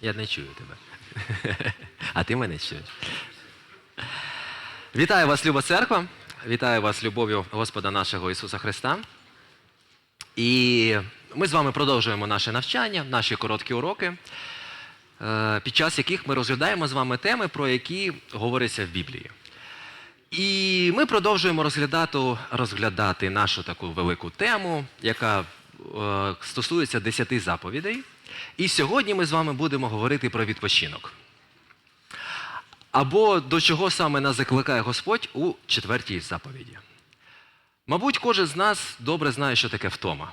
Я не чую тебе. А ти мене чуєш. Вітаю вас, Люба Церква. Вітаю вас любов'ю Господа нашого Ісуса Христа. І ми з вами продовжуємо наше навчання, наші короткі уроки, е, під час яких ми розглядаємо з вами теми, про які говориться в Біблії. І ми продовжуємо розглядати, розглядати нашу таку велику тему, яка е, стосується десяти заповідей. І сьогодні ми з вами будемо говорити про відпочинок. Або до чого саме нас закликає Господь у четвертій заповіді. Мабуть, кожен з нас добре знає, що таке втома.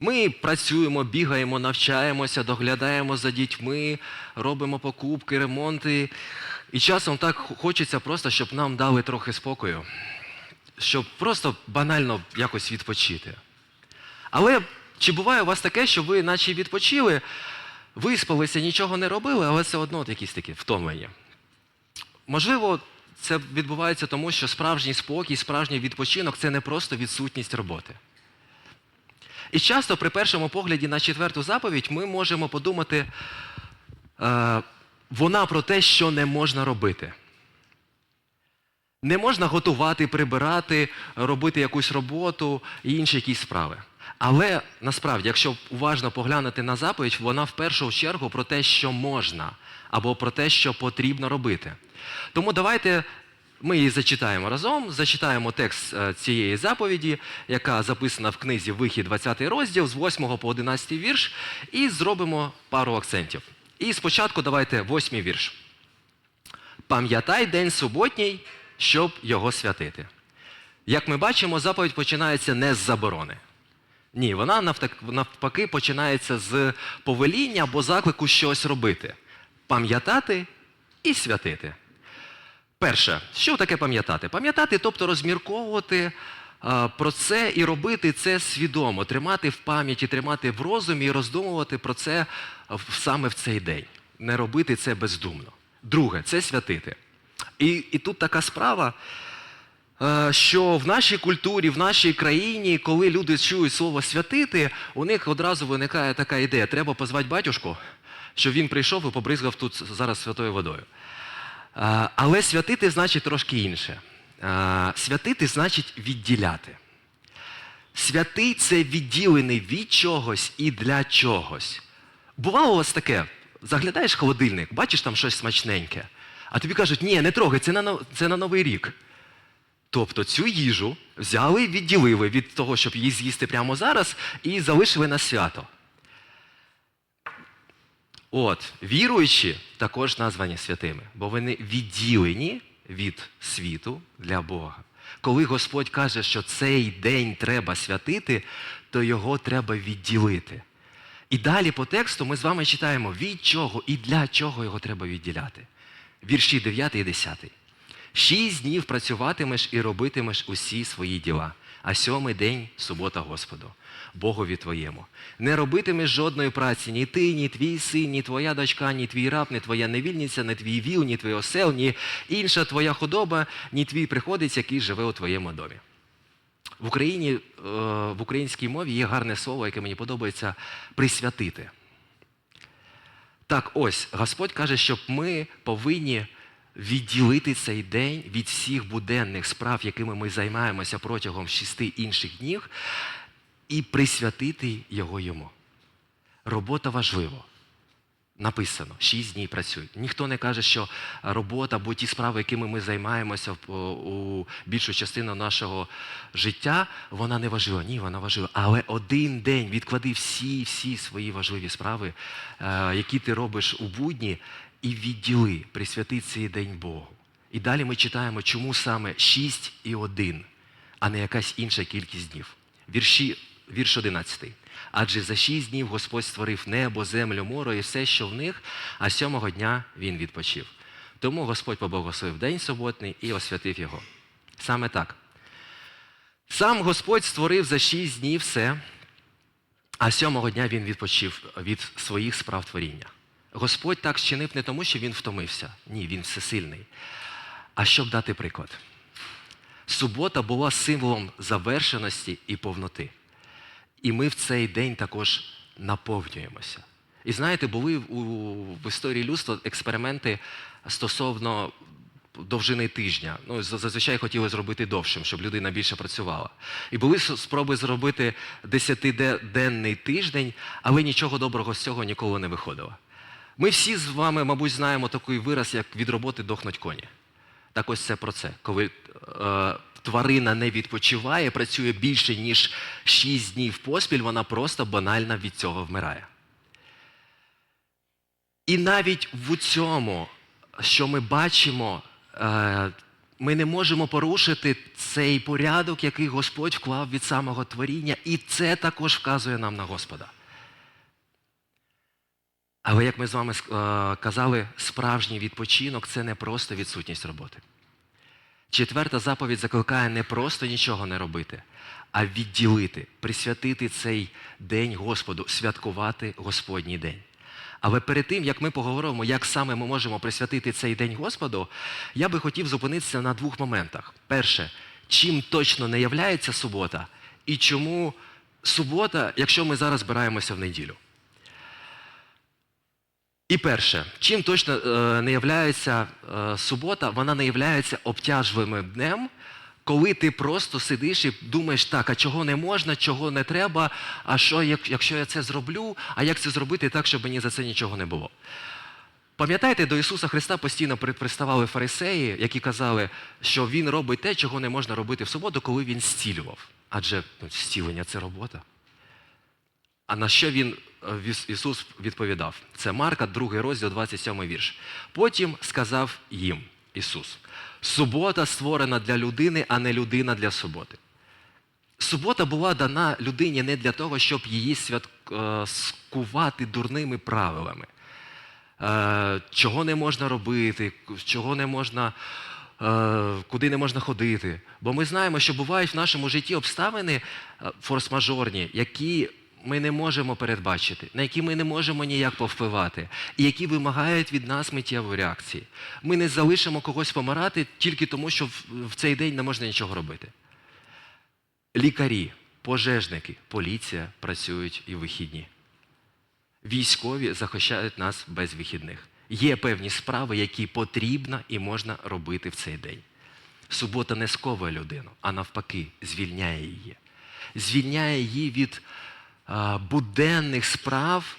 Ми працюємо, бігаємо, навчаємося, доглядаємо за дітьми, робимо покупки, ремонти. І часом так хочеться просто, щоб нам дали трохи спокою, щоб просто банально якось відпочити. Але чи буває у вас таке, що ви наче відпочили, виспалися, нічого не робили, але все одно якісь такі втомлені? Можливо, це відбувається тому, що справжній спокій, справжній відпочинок це не просто відсутність роботи. І часто при першому погляді на четверту заповідь ми можемо подумати, е, вона про те, що не можна робити. Не можна готувати, прибирати, робити якусь роботу і інші якісь справи. Але насправді, якщо уважно поглянути на заповідь, вона в першу чергу про те, що можна, або про те, що потрібно робити. Тому давайте ми її зачитаємо разом, зачитаємо текст е, цієї заповіді, яка записана в книзі Вихід 20 розділ з 8 по 11 вірш, і зробимо пару акцентів. І спочатку давайте восьмий вірш. Пам'ятай день суботній, щоб його святити. Як ми бачимо, заповідь починається не з заборони. Ні, вона навпаки починається з повеління або заклику щось робити. Пам'ятати і святити. Перше, що таке пам'ятати? Пам'ятати, тобто розмірковувати а, про це і робити це свідомо, тримати в пам'яті, тримати в розумі і роздумувати про це саме в цей день. Не робити це бездумно. Друге, це святити. І, і тут така справа, е, що в нашій культурі, в нашій країні, коли люди чують слово святити, у них одразу виникає така ідея: треба позвати батюшку, щоб він прийшов і побризгав тут зараз святою водою. Але святити значить трошки інше. Святити значить відділяти. Святий це відділений від чогось і для чогось. Бувало у вас таке, заглядаєш холодильник, бачиш там щось смачненьке, а тобі кажуть, ні, не трогай, це на, це на Новий рік. Тобто цю їжу взяли і відділили від того, щоб її з'їсти прямо зараз, і залишили на свято. От, віруючі також названі святими, бо вони відділені від світу для Бога. Коли Господь каже, що цей день треба святити, то його треба відділити. І далі по тексту ми з вами читаємо, від чого і для чого його треба відділяти. Вірші 9 і 10. Шість днів працюватимеш і робитимеш усі свої діла, а сьомий день субота Господу, Богові твоєму. Не робитимеш жодної праці, ні ти, ні твій син, ні твоя дочка, ні твій раб, ні твоя невільниця, ні твій віл, ні твій осел, ні інша твоя худоба, ні твій приходець, який живе у твоєму домі. В Україні, е, в українській мові є гарне слово, яке мені подобається присвятити. Так ось, Господь каже, щоб ми повинні відділити цей день від всіх буденних справ, якими ми займаємося протягом шести інших днів, і присвятити його йому. Робота важлива. Написано, шість днів працюють. Ніхто не каже, що робота або ті справи, якими ми займаємося у більшу частину нашого життя, вона не важлива. Ні, вона важлива. Але один день відклади всі, всі свої важливі справи, е, які ти робиш у будні, і відділи, присвяти цей день Богу. І далі ми читаємо, чому саме шість і один, а не якась інша кількість днів. Вірші, вірш 11. Адже за шість днів Господь створив небо, землю, море і все, що в них, а сьомого дня він відпочив. Тому Господь поблагословив день суботний і освятив його. Саме так. Сам Господь створив за шість днів все, а сьомого дня він відпочив від своїх справ творіння. Господь так вчинив не тому, що він втомився. Ні, він всесильний. А щоб дати приклад. Субота була символом завершеності і повноти. І ми в цей день також наповнюємося. І знаєте, були в історії людства експерименти стосовно довжини тижня. Ну, зазвичай хотіли зробити довшим, щоб людина більше працювала. І були спроби зробити десятиденний тиждень, але нічого доброго з цього ніколи не виходило. Ми всі з вами, мабуть, знаємо такий вираз, як від роботи дохнуть коні. Так ось це про це. Коли е, тварина не відпочиває, працює більше, ніж 6 днів поспіль, вона просто банально від цього вмирає. І навіть в цьому, що ми бачимо, е, ми не можемо порушити цей порядок, який Господь вклав від самого творіння, і це також вказує нам на Господа. Але як ми з вами е, казали, справжній відпочинок це не просто відсутність роботи. Четверта заповідь закликає не просто нічого не робити, а відділити, присвятити цей день Господу, святкувати Господній день. Але перед тим, як ми поговоримо, як саме ми можемо присвятити цей день Господу, я би хотів зупинитися на двох моментах. Перше, чим точно не являється субота, і чому субота, якщо ми зараз збираємося в неділю. І перше, чим точно е, не являється е, субота, вона не являється обтяжливим днем, коли ти просто сидиш і думаєш, так, а чого не можна, чого не треба, а що, як- якщо я це зроблю, а як це зробити так, щоб мені за це нічого не було. Пам'ятаєте, до Ісуса Христа постійно при- приставали фарисеї, які казали, що Він робить те, чого не можна робити в суботу, коли Він зцілював. Адже ну, зцілення це робота. А на що він е, Ісус відповідав? Це Марка, 2 розділ, 27 вірш. Потім сказав їм Ісус: Субота створена для людини, а не людина для суботи. Субота була дана людині не для того, щоб її святкувати дурними правилами. Е, Чого не можна робити, чого не можна, е, куди не можна ходити. Бо ми знаємо, що бувають в нашому житті обставини е, форс-мажорні, які ми не можемо передбачити, на які ми не можемо ніяк повпливати, і які вимагають від нас миттєвої реакції. Ми не залишимо когось помирати тільки тому, що в- цей день не можна нічого робити. Лікарі, пожежники, поліція працюють і вихідні. Військові захищають нас без вихідних. Є певні справи, які потрібно і можна робити в цей день. Субота не сковує людину, а навпаки, звільняє її. Звільняє її від буденних справ,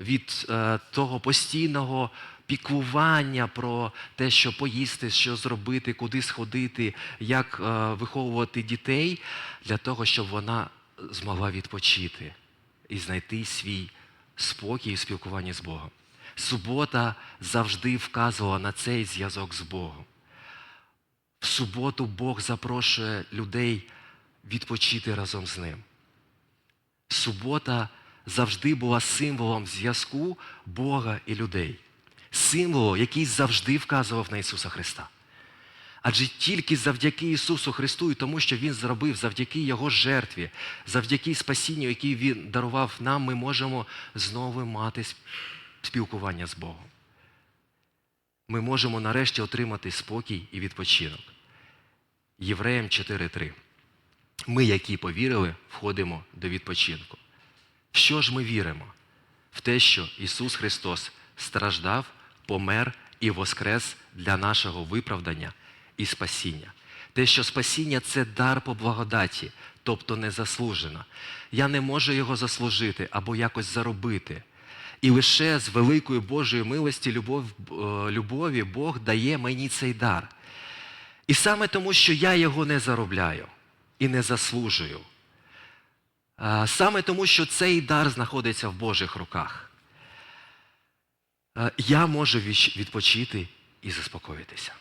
від е, того постійного піклування про те, що поїсти, що зробити, куди сходити, як е, виховувати дітей, для того, щоб вона змогла відпочити і знайти свій спокій і спілкування з Богом. Субота завжди вказувала на цей зв'язок з Богом. В суботу Бог запрошує людей відпочити разом з ним. Субота завжди була символом зв'язку Бога і людей. Символом, який завжди вказував на Ісуса Христа. Адже тільки завдяки Ісусу Христу і тому, що Він зробив, завдяки Його жертві, завдяки спасінню, який Він дарував нам, ми можемо знову мати спілкування з Богом. Ми можемо нарешті отримати спокій і відпочинок. Євреям 4.3. Ми, які повірили, входимо до відпочинку. Що ж ми віримо? В те, що Ісус Христос страждав, помер і воскрес для нашого виправдання і спасіння. Те, що спасіння це дар по благодаті, тобто незаслужено. Я не можу його заслужити або якось заробити. І лише з великої Божої милості любов, е, любові Бог дає мені цей дар. І саме тому, що я його не заробляю і не заслужую. Саме тому, що цей дар знаходиться в Божих руках. Я можу відпочити і заспокоїтися.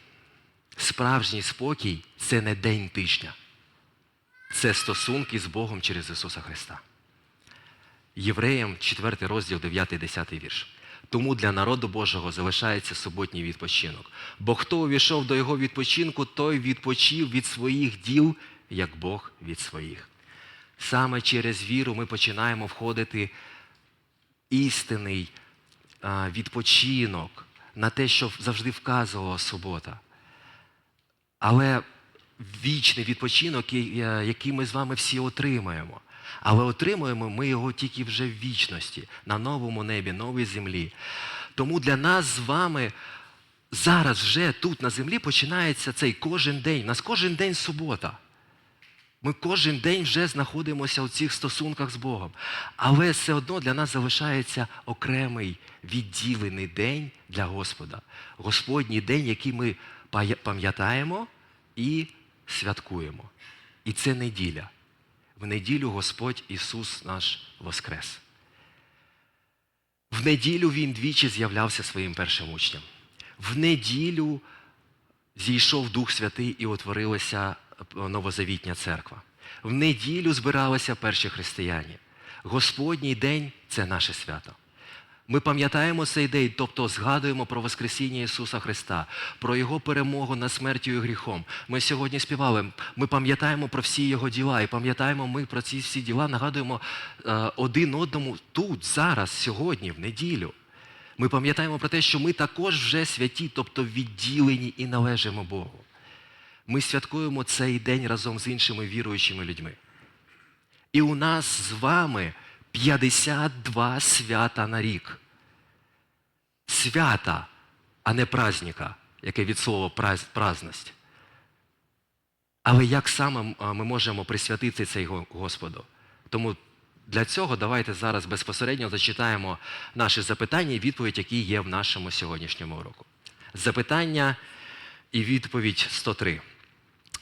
Справжній спокій це не день тижня. Це стосунки з Богом через Ісуса Христа. Євреям 4 розділ 9-10 вірш. Тому для народу Божого залишається суботній відпочинок. Бо хто увійшов до його відпочинку, той відпочив від своїх діл, як Бог від своїх. Саме через віру ми починаємо входити істинний відпочинок на те, що завжди вказувала субота. Але вічний відпочинок, який ми з вами всі отримаємо, Але отримуємо ми його тільки вже в вічності, на новому небі, новій землі. Тому для нас з вами зараз вже тут на землі починається цей кожен день. У нас кожен день субота. Ми кожен день вже знаходимося у цих стосунках з Богом. Але все одно для нас залишається окремий відділений день для Господа. Господній день, який ми пам'ятаємо і святкуємо. І це неділя. В неділю Господь Ісус наш Воскрес. В неділю Він двічі з'являвся своїм першим учням. В неділю зійшов Дух Святий і утворилася е, новозавітня церква. В неділю збиралися перші християни. Господній день це наше свято. Ми пам'ятаємо цей день, тобто згадуємо про Воскресіння Ісуса Христа, про Його перемогу над смертю і гріхом. Ми сьогодні співали, ми пам'ятаємо про всі Його діла, і пам'ятаємо ми про ці всі діла, нагадуємо е, один одному тут, зараз, сьогодні, в неділю. Ми пам'ятаємо про те, що ми також вже святі, тобто відділені і належимо Богу. Ми святкуємо цей день разом з іншими віруючими людьми. І у нас з вами 52 свята на рік. Свята, а не праздника, яке від слова праз- праздність. Але як саме ми можемо присвятити цей Господу? Тому для цього давайте зараз безпосередньо зачитаємо наші запитання і відповідь, які є в нашому сьогоднішньому уроку. Запитання і відповідь 103.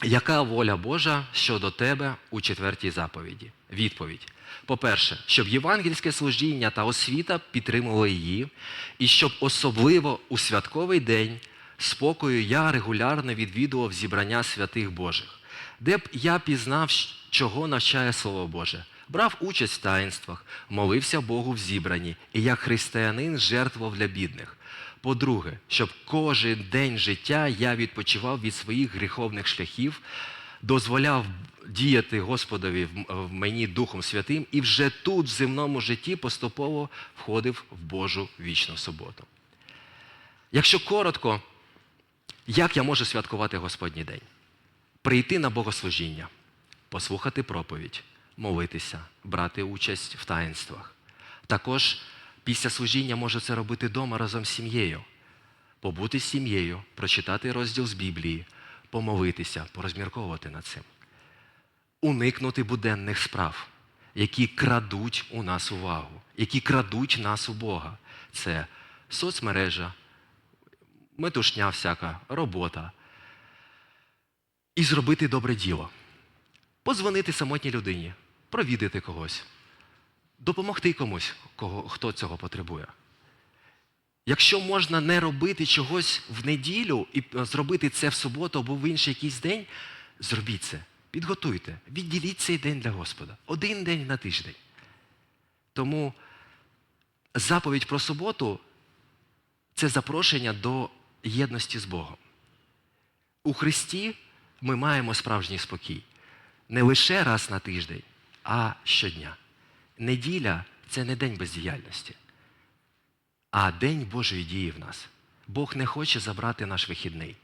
Яка воля Божа щодо тебе у четвертій заповіді? Відповідь. По-перше, щоб євангельське служіння та освіта підтримували її, і щоб особливо у святковий день спокою я регулярно відвідував зібрання святих Божих, де б я пізнав, чого навчає Слово Боже, брав участь в таїнствах, молився Богу в зібранні і як християнин жертвував для бідних. По-друге, щоб кожен день життя я відпочивав від своїх гріховних шляхів, дозволяв діяти Господові в- мені Духом Святим і вже тут, в земному житті, поступово входив в Божу вічну суботу. Якщо коротко, як я можу святкувати Господній день? Прийти на богослужіння, послухати проповідь, молитися, брати участь в таїнствах. Також після служіння можу це робити вдома разом з сім'єю. Побути з сім'єю, прочитати розділ з Біблії, помолитися, порозмірковувати над цим. Уникнути буденних справ, які крадуть у нас увагу, які крадуть нас у Бога. Це соцмережа, метушня всяка, робота. І зробити добре діло. Позвонити самотній людині, провідати когось, допомогти комусь, кого, хто цього потребує. Якщо можна не робити чогось в неділю і е, зробити це в суботу або в інший якийсь день, зробіть це. Підготуйте, відділіть цей день для Господа. Один день на тиждень. Тому заповідь про суботу це запрошення до єдності з Богом. У Христі ми маємо справжній спокій. Не лише раз на тиждень, а щодня. Неділя це не день бездіяльності, а день Божої дії в нас. Бог не хоче забрати наш вихідний.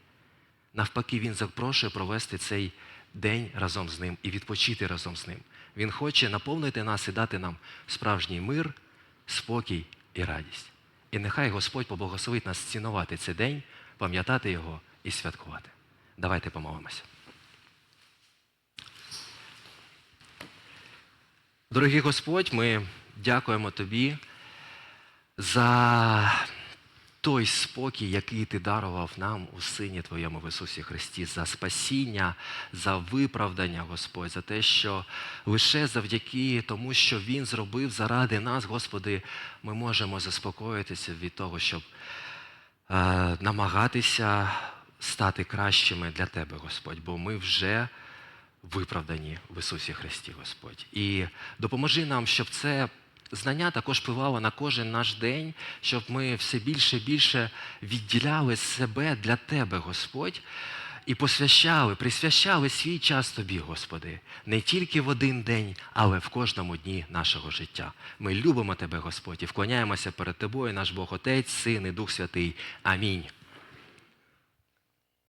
Навпаки, Він запрошує провести цей день разом з ним і відпочити разом з ним. Він хоче наповнити нас і дати нам справжній мир, спокій і радість. І нехай Господь поблагословить нас цінувати цей день, пам'ятати його і святкувати. Давайте помолимося. Дорогий Господь, ми дякуємо Тобі за той спокій, який ти дарував нам у Сині Твоєму в Ісусі Христі, за спасіння, за виправдання, Господь, за те, що лише завдяки тому, що Він зробив заради нас, Господи, ми можемо заспокоїтися від того, щоб е, намагатися стати кращими для Тебе, Господь, бо ми вже виправдані в Ісусі Христі, Господь. І допоможи нам, щоб це знання також впливало на кожен наш день, щоб ми все більше і більше відділяли себе для Тебе, Господь, і посвящали, присвящали свій час Тобі, Господи, не тільки в один день, але в кожному дні нашого життя. Ми любимо Тебе, Господь, і вклоняємося перед Тобою, наш Бог Отець, Син і Дух Святий. Амінь.